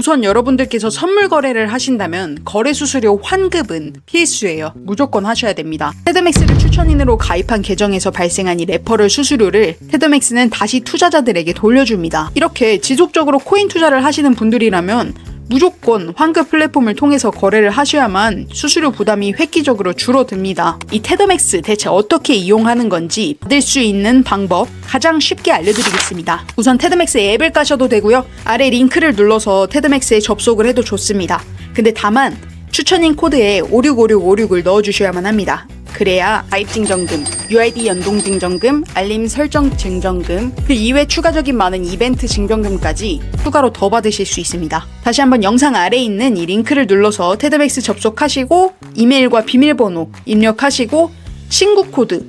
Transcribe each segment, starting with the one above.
우선 여러분들께서 선물 거래를 하신다면 거래 수수료 환급은 필수예요. 무조건 하셔야 됩니다. 테드맥스를 추천인으로 가입한 계정에서 발생한 이 레퍼럴 수수료를 테드맥스는 다시 투자자들에게 돌려줍니다. 이렇게 지속적으로 코인 투자를 하시는 분들이라면 무조건 환급 플랫폼을 통해서 거래를 하셔야만 수수료 부담이 획기적으로 줄어듭니다. 이 테더맥스 대체 어떻게 이용하는 건지 받을 수 있는 방법 가장 쉽게 알려드리겠습니다. 우선 테드맥스 앱을 까셔도 되고요. 아래 링크를 눌러서 테드맥스에 접속을 해도 좋습니다. 근데 다만 추천인 코드에 565656을 넣어주셔야만 합니다. 그래야 가입 증정금, UID 연동 증정금, 알림 설정 증정금, 그 이외 추가적인 많은 이벤트 증정금까지 추가로 더 받으실 수 있습니다. 다시 한번 영상 아래에 있는 이 링크를 눌러서 테드맥스 접속하시고 이메일과 비밀번호 입력하시고 신고 코드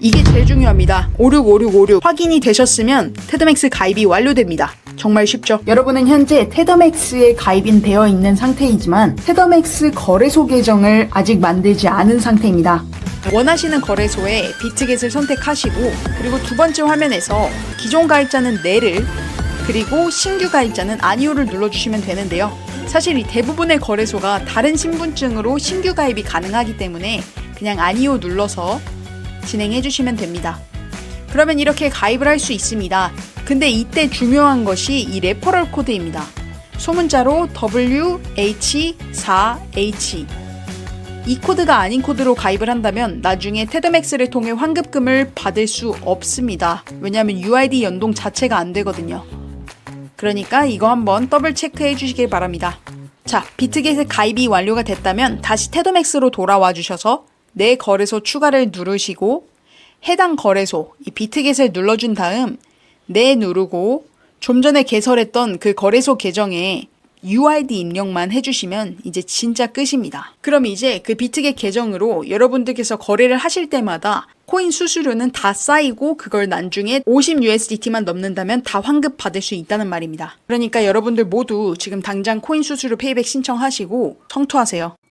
이게 제일 중요합니다. 565656 확인이 되셨으면 테드맥스 가입이 완료됩니다. 정말 쉽죠? 여러분은 현재 테더맥스에 가입인 되어 있는 상태이지만 테더맥스 거래소 계정을 아직 만들지 않은 상태입니다. 원하시는 거래소에 비트겟을 선택하시고 그리고 두 번째 화면에서 기존 가입자는 네를 그리고 신규 가입자는 아니오를 눌러주시면 되는데요. 사실 이 대부분의 거래소가 다른 신분증으로 신규 가입이 가능하기 때문에 그냥 아니오 눌러서 진행해 주시면 됩니다. 그러면 이렇게 가입을 할 수 있습니다. 근데 이때 중요한 것이 이 레퍼럴 코드입니다. 소문자로 WH4H 이 코드가 아닌 코드로 가입을 한다면 나중에 테드맥스를 통해 환급금을 받을 수 없습니다. 왜냐하면 UID 연동 자체가 안 되거든요. 그러니까 이거 한번 더블 체크해 주시길 바랍니다. 자, 비트겟에 가입이 완료가 됐다면 다시 테더맥스로 돌아와 주셔서 내 거래소 추가를 누르시고 해당 거래소 이 비트겟을 눌러준 다음 네 누르고 좀 전에 개설했던 그 거래소 계정에 UID 입력만 해주시면 이제 진짜 끝입니다. 그럼 이제 그 비트겟 계정으로 여러분들께서 거래를 하실 때마다 코인 수수료는 다 쌓이고 그걸 나중에 50USDT만 넘는다면 다 환급 받을 수 있다는 말입니다. 그러니까 여러분들 모두 지금 당장 코인 수수료 페이백 신청하시고 성투하세요.